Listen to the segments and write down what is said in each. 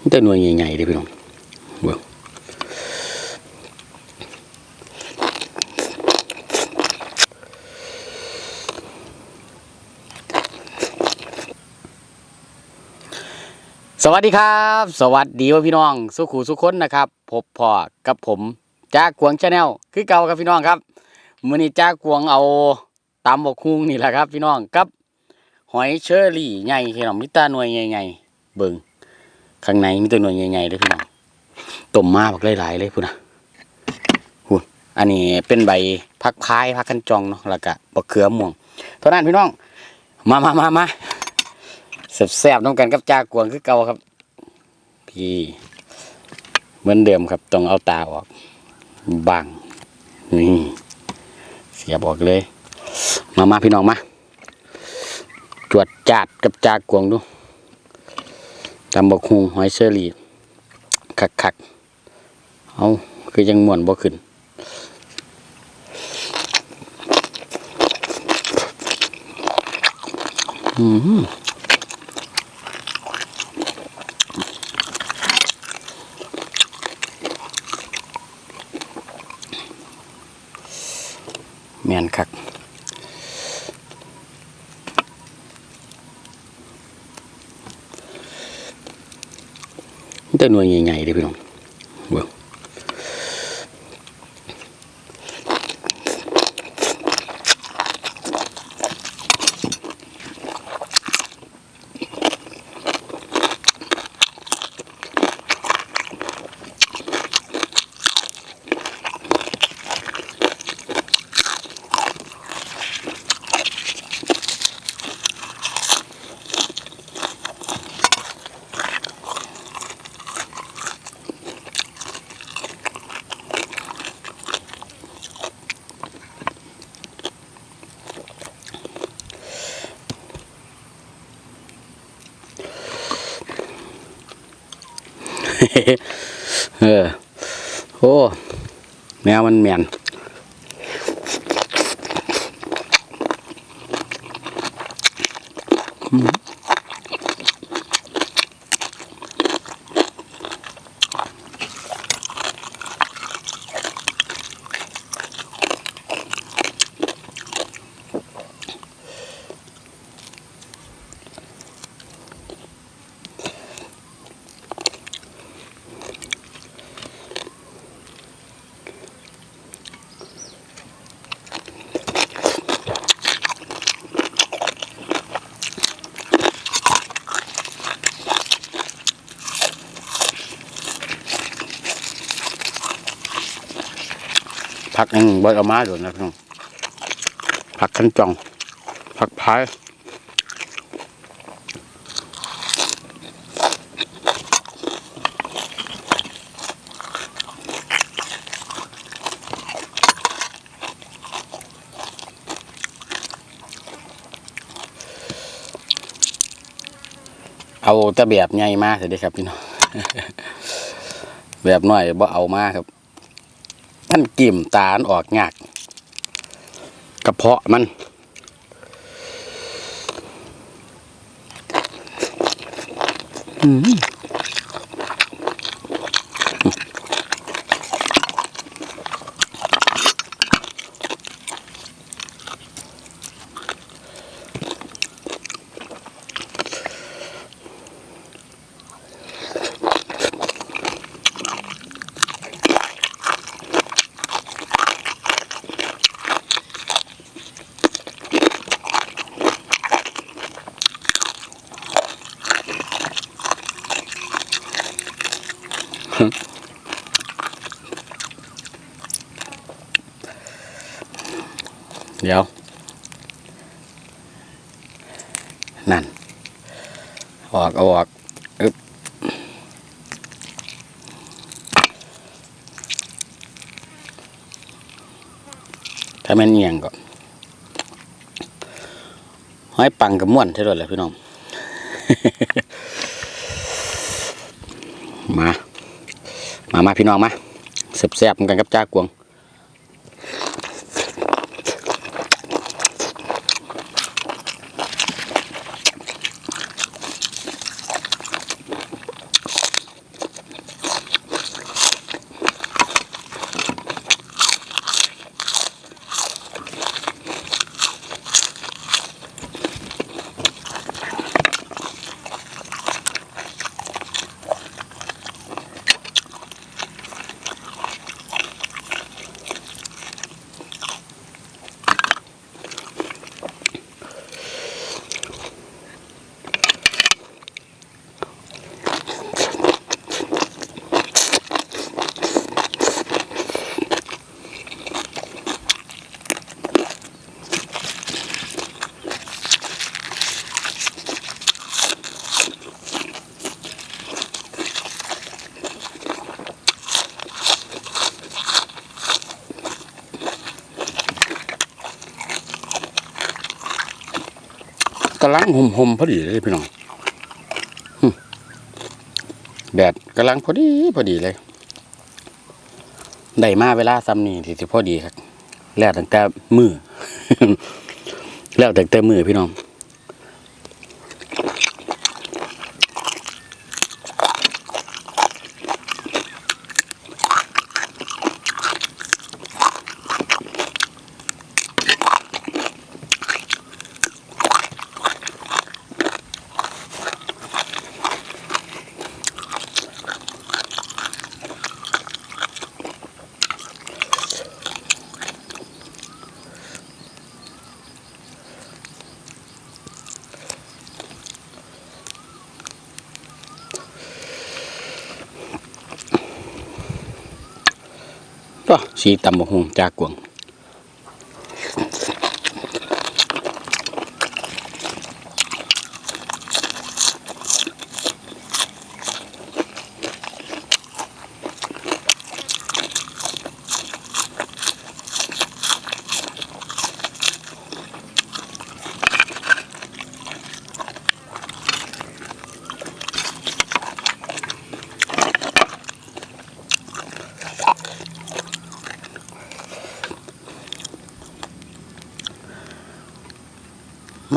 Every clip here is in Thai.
มันแต่หน่วยใหญ่ๆเด้พี่น้องเบิ่งสวัสดีครับ สวัสดีว่าพี่น้องสุขูสุขคนนะครับพบพ่อกับผมจากกวงชาแนลคือเก่าครับพี่น้องครับมื้อนี้จากกวงเอาตำบกคุงนี่แหละครับ พี่น้องกับ หอยเชอรี่ใหญ่พี่น้องมีแตาหน่วยใหญ่ๆเบิ่ง ข้างในมีตัวหน่วยใหญ่ๆเลยพี่น้องต้มมาบักหลายๆเลยพุ่นนะหุ่นอันนี้เป็นใบพักพายพักกันจองเนาะแล้วก็บักเขือม่วงเท่านั้นพี่น้องมามามามาแซ่บๆน้องกันกับจากวงคือเก่าครับ พี่เหมือนเดิมครับต้องเอาตาออกบังนี่เสียบออกเลย มามาพี่น้องมา จวดจาดกับจากวงดู ตำบกฮุงหอยเชอรี่คักคักเอาคือยังม่วนบ่ขึ้นอืม แต่หน่วยใหญ่ๆเลยพี่น้องเบิ่ง เออ โอ้แมวมันแม่นอืม ผักยังบ่เอามาโดนนะพี่น้องผักขันจองผักพายเอาแต่แบบใหญ่มากเลยเด้ครับพี่น้องแบบน้อยบ่เอามาครับ มันกิ่มตาลออกงากกระเพาะมัน อืม เดี๋ยว นั่น ออกออกอึบถ้าแมันเอียงก็ห้อยปังกับม่วนใช่ด้วยแหละพี่น้อง มา มามาพี่น้องมาเสียบๆเหมือนกันกับจ้ากวง กำลังห่มๆพอดีเลยพี่น้องแดดกำลังพอดีพอดีเลยได้มาเวลาซ้ำนี่ที่สิพอดีครับ แล้วตั้งแต่มือ แล้วตั้งแต่มือพี่น้อง ก็ สีตำบกหงจากกวง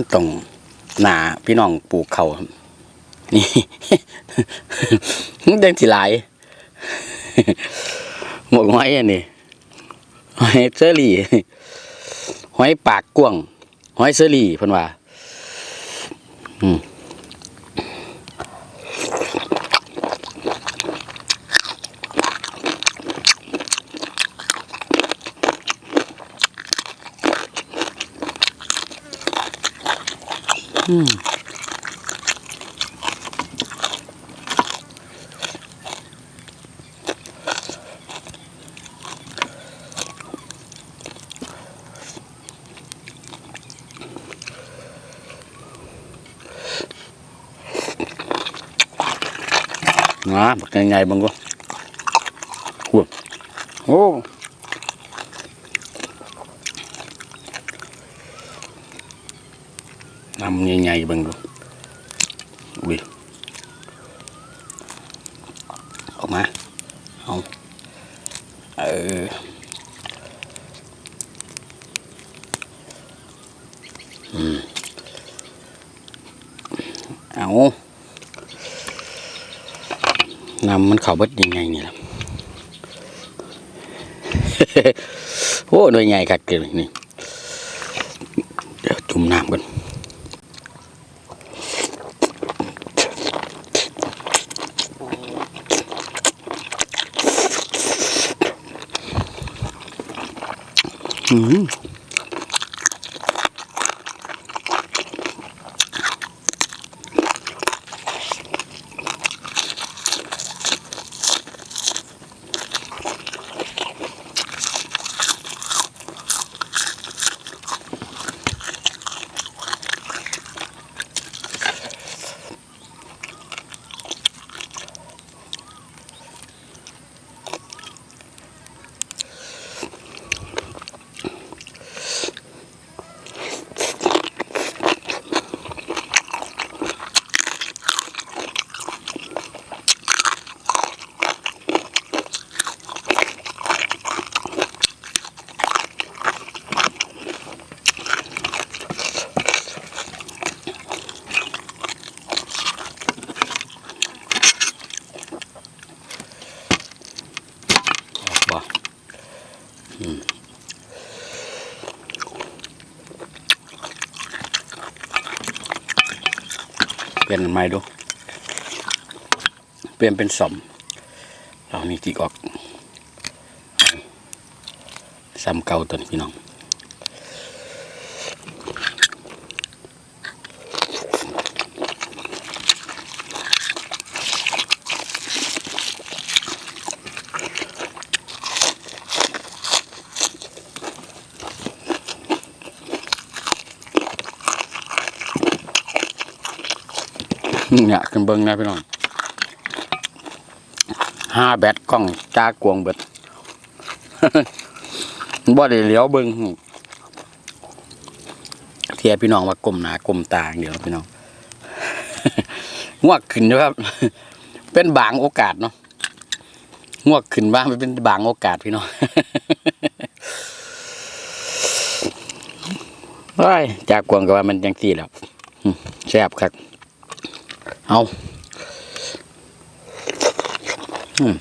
มันต้องหนาพี่น้องปลูกเขานี่เด้งสิหลายหมกหอยอันนี้หอยเซอรี่หอยปากกวางหอยเซอรี่พันว่า อืม งาบักไงๆบังก็หัวโอ้นำใหญ่ๆบังก็อุ้ยออก มา เอา เออเอา นำมันเขาเบิดยังไงนี่ล่ะ โอ้หน่วยใหญ่คักเกินนี่ เดี๋ยวจุ่มน้ำกัน อื เปลี่ยนใหม่ดู เปลี่ยนเป็นสมเรานี่จิกออกสมเก่าตัวนี้พี่น้อง เนี่ยขึ้นเบิ้งนะพี่น้องห้าแบตกล้องจ้ากวงเบิดบ่ได้เหลียวเบิ้งเทียพี่น้องว่ากลมหนากลมต่างเดี๋ยวพี่น้องงวกขึ้นนะครับ เป็นบางโอกาสเนาะงวกขึ้นบ้างเป็นบางโอกาสพี่น้องไอ้ยจากกวงก็ว่ามันยังสี่แล้วแซ่บครับ เอาอืม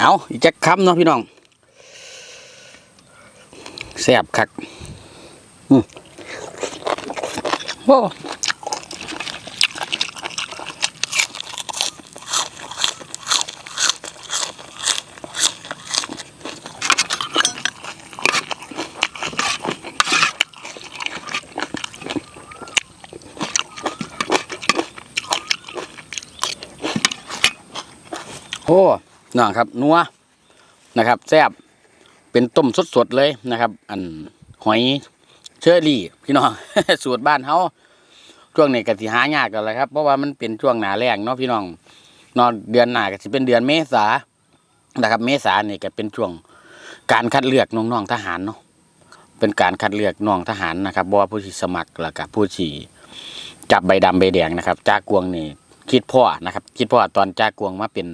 เอาอีกจักคำเนาะพี่น้องแซ่บคักอืมโอ้โอ้ น้องครับนัวนะครับแซ่บเป็นต้มสดๆเลยนะครับ อันหอยเชอรี่ พี่น้องสูตรบ้านเฮาช่วงนี้ก็สิหายากกันแหละครับ เพราะว่ามันเป็นช่วงหนาแรงเนาะพี่น้องนอนเดือนหน้าก็สิเป็นเดือนเมษานะครับ เมษาเนี่ก็เป็นช่วงการคัดเลือกน้องๆทหารเนาะเป็นการคัดเลือกน้องทหารนะครับบ่ว่าผู้ที่สมัครแล้วก็ผู้ที่จับใบดำใบแดงนะครับ จากกวงนี่คิดพ่อนะครับ คิดพ่อตอนจากกวงมาเป็น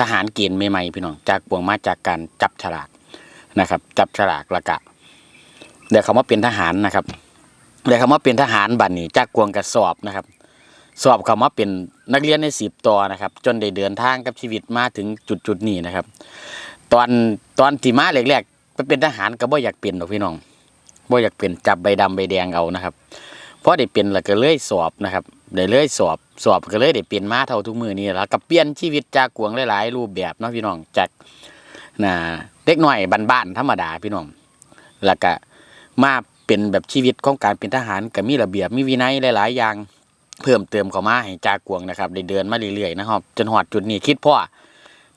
ทหารเกณฑ์ใหม่ๆพี่น้องจากปวงมาจากการจับฉลากนะครับ จับฉลากละกะเดี๋ยวเขามาเป็นทหารนะครับเดี๋ยวเขามาเป็นทหารบัดนี้จากกวงกระสอบนะครับ สอบเขามาเป็นนักเรียนในสิบต่อนะครับ จนได้เดินทางกับชีวิตมาถึงจุดจุดๆนี้นะครับ ตอนตอนที่มาแรกๆไปเป็นทหารก็บ่อยากเป็นหรอกพี่น้องบ่อยากเป็นจับใบดำใบแดงเอานะครับเพราะได้เป็นแล้วก็เลยสอบนะครับ ได้เลยสอบสอบก็เลยได้เป็นมาเท่าทุกมือนี่แล้วก็เปลี่ยนชีวิตจากกวงหลายๆรูปแบบเนาะพี่น้องจากน่ะเด็กหน่อยบ้านๆธรรมดาพี่น้องแล้วก็มาเป็นแบบชีวิตของการเป็นทหารก็มีระเบียบมีวินัยหลาย ๆ อย่างเพิ่มเติมเข้ามาให้จากกวงนะครับ ได้เดินมาเรื่อยๆนะครับจนหอดจุดนี้คิดพ่อ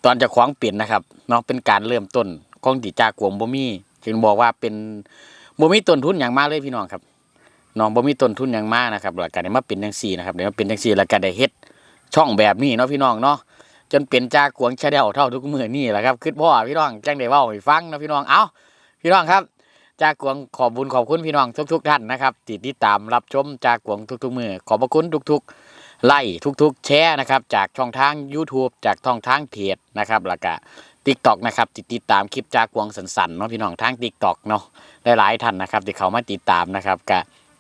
ตอนจะคว้างเปลี่ยนนะครับเนาะเป็นการเริ่มต้นของที่จากกวงบ่มีจึงบอกว่าเป็นบ่มีต้นทุนอย่างมากเลยพี่น้องครับ น้องบ่มีต้นทุนอย่างมากนะครับแล้วก็ได้มาเป็นจังซี่นะครับได้มาเป็นจังซี่แล้วก็ได้เฮ็ดช่องแบบนี้เนาะพี่น้องเนาะจนเป็นจากกวงชาแนลเท่าทุกมือนี่แหละครับคิดพ่อพี่น้องจังได้เว้าให้ฟังนะพี่น้องเอ้าพี่น้องครับจากกวงขอบบุญขอบคุณพี่น้องทุก ๆ ท่านนะครับที่ติดตามรับชมจากกวงทุก ๆ มือขอบพระคุณทุก ๆ ไล่ทุก ๆ แชร์นะครับจากช่องทาง YouTube จากช่องทางเพจนะครับแล้วก็ทิกตอกนะครับติดติดตามคลิปจากวงสันๆเนาะพี่น้องทางทิกตอกเนาะหลายๆท่านนะครับที่เขามาติดตามนะครับก็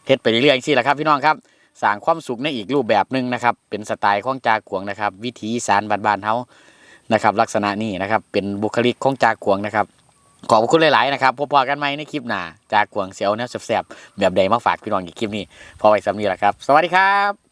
เฮ็ดไปเรื่อยๆสิแหละครับพี่น้องครับสร้างความสุขในอีกรูปแบบหนึ่งนะครับ เป็นสไตล์ของจากขวงนะครับ วิถีสารบ้านๆเฮานะครับ ลักษณะนี้นะครับ เป็นบุคลิกของจากขวงนะครับ ขอบคุณหลายๆนะครับพบกันใหม่ในคลิปหน้าจากขวงเสียวแนวแสบๆแบบใดมาฝากพี่น้องอีกคลิปนี้พอไว้สำนีแหละครับ สวัสดีครับ